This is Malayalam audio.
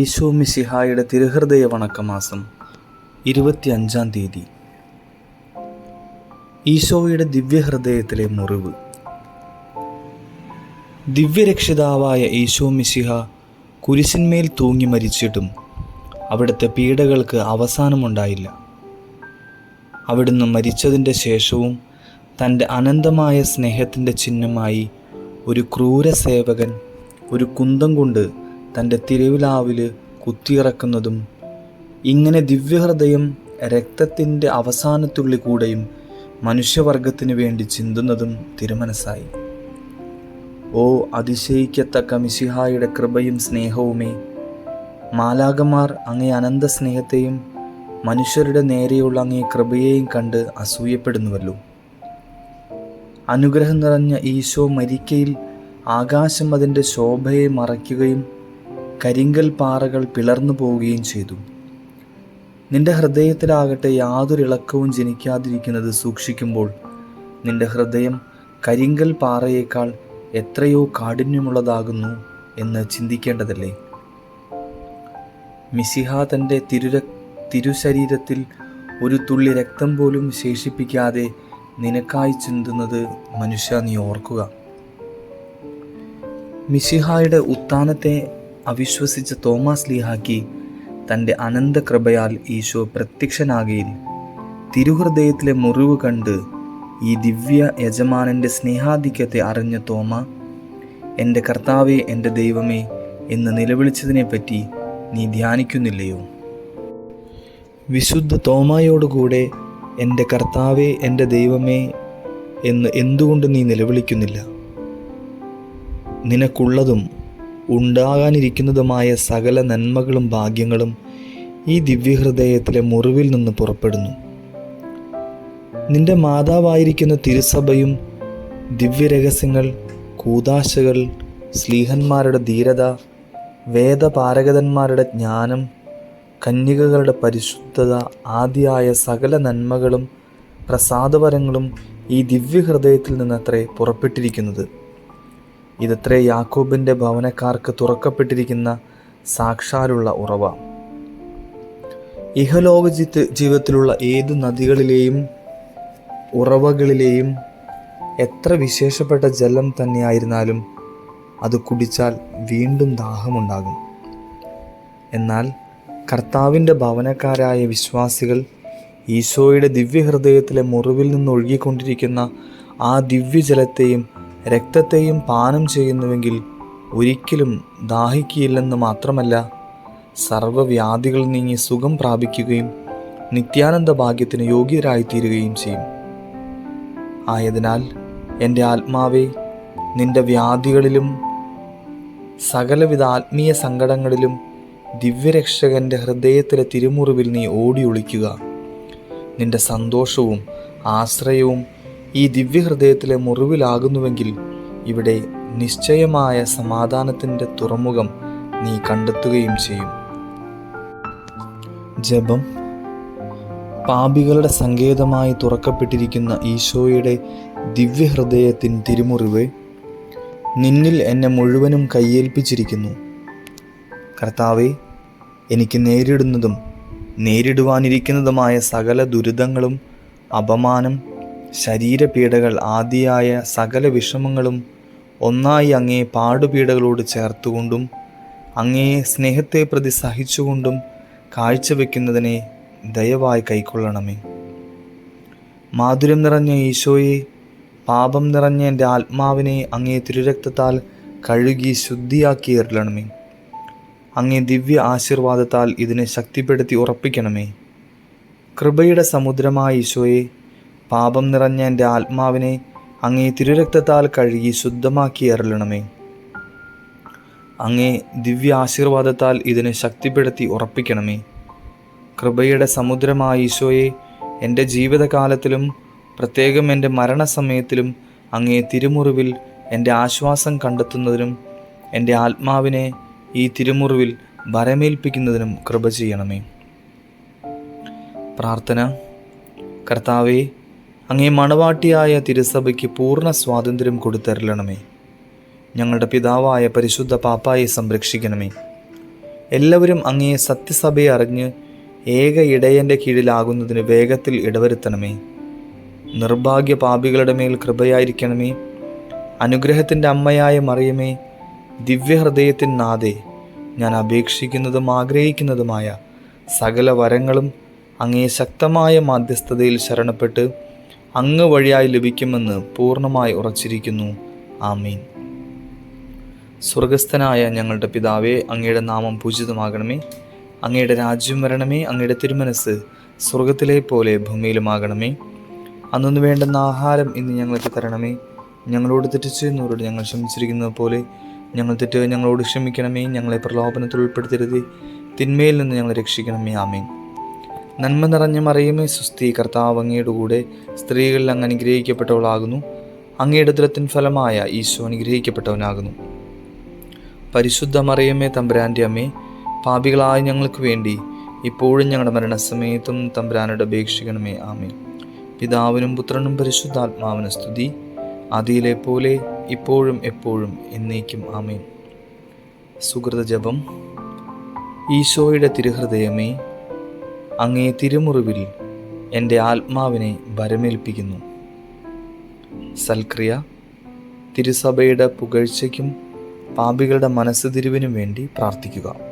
ഈശോ മിസിഹായുടെ തിരുഹൃദയ വണക്കമാസം ഇരുപത്തിയഞ്ചാം തീയതി. ഈശോയുടെ ദിവ്യഹൃദയത്തിലെ മുറിവ്. ദിവ്യരക്ഷിതാവായ ഈശോ മിസിഹ കുരിശിന്മേൽ തൂങ്ങി മരിച്ചിട്ടും അവിടുത്തെ പീഡകൾക്ക് അവസാനമുണ്ടായില്ല. അവിടുന്ന് മരിച്ചതിന്റെ ശേഷവും തന്റെ അനന്തമായ സ്നേഹത്തിന്റെ ചിഹ്നമായി ഒരു ക്രൂരസേവകൻ ഒരു കുന്തം കൊണ്ട് തന്റെ തിരുവിലാവിൽ കുത്തിയിറക്കുന്നതും ഇങ്ങനെ ദിവ്യഹൃദയം രക്തത്തിന്റെ അവസാനത്തുള്ളി കൂടെയും മനുഷ്യവർഗത്തിനു വേണ്ടി ചിന്തുന്നതും തിരുമനസ്സായി. ഓ അതിശയിക്കത്തക്ക മിശിഹായുടെ കൃപയും സ്നേഹവുമേ. മാലാകമാർ അങ്ങേ അനന്ത സ്നേഹത്തെയും മനുഷ്യരുടെ നേരെയുള്ള അങ്ങേ കൃപയെയും കണ്ട് അസൂയപ്പെടുന്നുവല്ലോ. അനുഗ്രഹം നിറഞ്ഞ ഈശോ മരിക്കയിൽ ആകാശം അതിന്റെ ശോഭയെ മറയ്ക്കുകയും കരിങ്കൽ പാറകൾ പിളർന്നു പോവുകയും ചെയ്തു. നിന്റെ ഹൃദയത്തിലാകട്ടെ യാതൊരു ഇളക്കവും ജനിക്കാതിരിക്കുന്നത് സൂക്ഷിക്കുമ്പോൾ നിന്റെ ഹൃദയം കരിങ്കൽ പാറയേക്കാൾ എത്രയോ കാഠിന്യമുള്ളതാകുന്നു എന്ന് ചിന്തിക്കേണ്ടതല്ലേ? മിസിഹ തന്റെ തിരുര തിരുശരീരത്തിൽ ഒരു തുള്ളി രക്തം പോലും ശേഷിപ്പിക്കാതെ നിനക്കായി ചിന്തുന്നത് മനുഷ്യ നീ ഓർക്കുക. മിശിഹായുടെ ഉത്ഥാനത്തെ അവിശ്വസിച്ച തോമസ് ലീഹാക്കി തന്റെ അനന്തകൃപയാൽ ഈശോ പ്രത്യക്ഷനാകയിൽ. തിരുഹൃദയത്തിലെ മുറിവ് കണ്ട് ഈ ദിവ്യ യജമാനന്റെ സ്നേഹാധിക്യത്തെ അറിഞ്ഞ തോമ എന്റെ കർത്താവെ എന്റെ ദൈവമേ എന്ന് നിലവിളിച്ചതിനെപ്പറ്റി നീ ധ്യാനിക്കുന്നില്ലയോ? വിശുദ്ധ തോമായോടുകൂടെ എന്റെ കർത്താവെ എന്റെ ദൈവമേ എന്ന് എന്തുകൊണ്ട് നീ നിലവിളിക്കുന്നില്ല? നിനക്കുള്ളതും ഉണ്ടാകാനിരിക്കുന്നതുമായ സകല നന്മകളും ഭാഗ്യങ്ങളും ഈ ദിവ്യഹൃദയത്തിലെ മുറിവിൽ നിന്ന് പുറപ്പെടുന്നു. നിന്റെ മാതാവായിരിക്കുന്ന തിരുസഭയും ദിവ്യരഹസ്യങ്ങൾ കൂതാശകൾ സ്ലീഹന്മാരുടെ ധീരത വേദപാരകതന്മാരുടെ ജ്ഞാനം കന്യകകളുടെ പരിശുദ്ധത ആദിയായ സകല നന്മകളും പ്രസാദപരങ്ങളും ഈ ദിവ്യഹൃദയത്തിൽ നിന്നത്രേ പുറപ്പെട്ടിരിക്കുന്നത്. ഇതത്രേ യാക്കോബിന്റെ ഭവനക്കാർക്ക് തുറക്കപ്പെട്ടിരിക്കുന്ന സാക്ഷാലുള്ള ഉറവ. ഇഹലോക ജീവിതത്തിലുള്ള ഏത് നദികളിലെയും ഉറവകളിലെയും എത്ര വിശേഷപ്പെട്ട ജലം തന്നെയായിരുന്നാലും അത് കുടിച്ചാൽ വീണ്ടും ദാഹമുണ്ടാകും. എന്നാൽ കർത്താവിന്റെ ഭവനക്കാരായ വിശ്വാസികൾ ഈശോയുടെ ദിവ്യഹൃദയത്തിലെ മുറിവിൽ നിന്ന് ഒഴുകിക്കൊണ്ടിരിക്കുന്ന ആ ദിവ്യജലത്തെയും രക്തത്തെയും പാനം ചെയ്യുന്നുവെങ്കിൽ ഒരിക്കലും ദാഹിക്കുകയില്ലെന്ന് മാത്രമല്ല സർവവ്യാധികൾ നീങ്ങി സുഖം പ്രാപിക്കുകയും നിത്യാനന്ദ ഭാഗ്യത്തിന് യോഗ്യരായിത്തീരുകയും ചെയ്യും. ആയതിനാൽ എന്റെ ആത്മാവെ നിന്റെ വ്യാധികളിലും സകലവിധ ആത്മീയ സങ്കടങ്ങളിലും ദിവ്യരക്ഷകന്റെ ഹൃദയത്തിലെ തിരുമുറിവിൽ നീ ഓടിയൊളിക്കുക. നിന്റെ സന്തോഷവും ആശ്രയവും ഈ ദിവ്യഹൃദയത്തിലെ മുറിവിലാകുന്നുവെങ്കിൽ ഇവിടെ നിശ്ചയമായ സമാധാനത്തിന്റെ തുറമുഖം നീ കണ്ടെത്തുകയും ചെയ്യും. ജപം. പാപികളുടെ സങ്കേതമായി തുറക്കപ്പെട്ടിരിക്കുന്ന ഈശോയുടെ ദിവ്യഹൃദയത്തിൻ തിരുമുറിവ് നിന്നിൽ എന്നെ മുഴുവനും കയ്യേൽപ്പിച്ചിരിക്കുന്നു കർത്താവെ എനിക്ക് നേരിടുന്നതും നേരിടുവാനിരിക്കുന്നതുമായ സകല ദുരിതങ്ങളും അപമാനം ശരീരപീഡകൾ ആദിയായ സകല വിഷമങ്ങളും ഒന്നായി അങ്ങേ പാടുപീഡകളോട് ചേർത്തുകൊണ്ടും അങ്ങേ സ്നേഹത്തെ പ്രതി സഹിച്ചുകൊണ്ടും കാഴ്ചവെക്കുന്നതിനെ ദയവായി കൈക്കൊള്ളണമേ. മാധുര്യം നിറഞ്ഞ ഈശോയെ പാപം നിറഞ്ഞ എന്റെ ആത്മാവിനെ അങ്ങേ തിരുരക്തത്താൽ കഴുകി ശുദ്ധിയാക്കി എറിയണമേ അങ്ങേ ദിവ്യ ആശീർവാദത്താൽ ഇതിനെ ശക്തിപ്പെടുത്തി ഉറപ്പിക്കണമേ. കൃപയുടെ സമുദ്രമായ ഈശോയെ പാപം നിറഞ്ഞ എന്റെ ആത്മാവിനെ അങ്ങേ തിരുരക്തത്താൽ കഴുകി ശുദ്ധമാക്കി അരുളണമേ. അങ്ങേ ദിവ്യ ആശീർവാദത്താൽ ഇതിനെ ശക്തിപ്പെടുത്തി ഉറപ്പിക്കണമേ. കൃപയുടെ സമുദ്രമായ ഈശോയെ എന്റെ ജീവിതകാലത്തിലും പ്രത്യേകം എന്റെ മരണസമയത്തിലും അങ്ങേ തിരുമുറിവിൽ എന്റെ ആശ്വാസം കണ്ടെത്തുന്നതിനും എന്റെ ആത്മാവിനെ ഈ തിരുമുറിവിൽ വരമേൽപ്പിക്കുന്നതിനും കൃപ ചെയ്യണമേ. പ്രാർത്ഥന. കർത്താവെ അങ്ങേ മണവാട്ടിയായ തിരുസഭയ്ക്ക് പൂർണ സ്വാതന്ത്ര്യം കൊടുത്തരലണമേ. ഞങ്ങളുടെ പിതാവായ പരിശുദ്ധ പാപ്പായെ സംരക്ഷിക്കണമേ. എല്ലാവരും അങ്ങേ സത്യസഭയെ അറിഞ്ഞ് ഏക ഇടയന്റെ കീഴിലാകുന്നതിന് വേഗത്തിൽ ഇടവരുത്തണമേ. നിർഭാഗ്യ പാപികളുടെ മേൽ കൃപയായിരിക്കണമേ. അനുഗ്രഹത്തിന്റെ അമ്മയായ മറിയമേ ദിവ്യഹൃദയത്തിൻ നാഥേ ഞാൻ അപേക്ഷിക്കുന്നതും ആഗ്രഹിക്കുന്നതുമായ സകല വരങ്ങളും അങ്ങേ ശക്തമായ മാധ്യസ്ഥതയിൽ ശരണപ്പെട്ട് അങ്ങ് വഴിയായി ലഭിക്കുമെന്ന് പൂർണമായി ഉറച്ചിരിക്കുന്നു. ആമീൻ. സ്വർഗസ്ഥനായ ഞങ്ങളുടെ പിതാവേ അങ്ങയുടെ നാമം പൂജിതമാകണമേ. അങ്ങയുടെ രാജ്യം വരണമേ. അങ്ങയുടെ തിരുമനസ് സ്വർഗത്തിലെ പോലെ ഭൂമിയിലുമാകണമേ. അന്നു വേണ്ടുന്ന ആഹാരം ഇന്ന് ഞങ്ങൾക്ക് തരണമേ. ഞങ്ങളോട് തെറ്റിച്ച് ചെയ്യുന്നവരോട് ഞങ്ങൾ ക്ഷമിച്ചിരിക്കുന്നത് പോലെ ഞങ്ങൾ തെറ്റ് ഞങ്ങളോട് ക്ഷമിക്കണമേ. ഞങ്ങളെ പ്രലോഭനത്തിൽ ഉൾപ്പെടുത്തരുതേ. തിന്മയിൽ നിന്ന് ഞങ്ങളെ രക്ഷിക്കണമേ. ആമേൻ. നന്മ നിറഞ്ഞ മറിയമേ സുസ്ഥി കർത്താവ് അങ്ങയുടെ കൂടെ സ്ത്രീകളിൽ അങ്ങ് അനുഗ്രഹിക്കപ്പെട്ടവളാകുന്നു. അങ്ങയുടെ ദുരത്തിൻ ഫലമായ ഈശോ അനുഗ്രഹിക്കപ്പെട്ടവനാകുന്നു. പരിശുദ്ധ മറിയമ്മേ തമ്പുരാന്റെ അമ്മേ പാപികളായ ഞങ്ങൾക്ക് വേണ്ടി ഇപ്പോഴും ഞങ്ങളുടെ മരണസമയത്തും തമ്പുരാനോട് അപേക്ഷിക്കണമേ. ആമേ പിതാവിനും പുത്രനും പരിശുദ്ധാത്മാവിനും സ്തുതി. അതിയിലെ പോലെ ഇപ്പോഴും എപ്പോഴും എന്നേക്കും. ആമേൻ. സുഹൃത ജപം ഈശോയുടെ തിരുഹൃദയമേ അങ്ങേ തിരുമുറിവിൽ എന്റെ ആത്മാവിനെ ഭരമേൽപ്പിക്കുന്നു. സൽക്രിയ തിരുസഭയുടെ പുകഴ്ചയ്ക്കും പാപികളുടെ മനസ്സ് തിരിവിനും വേണ്ടി പ്രാർത്ഥിക്കുക.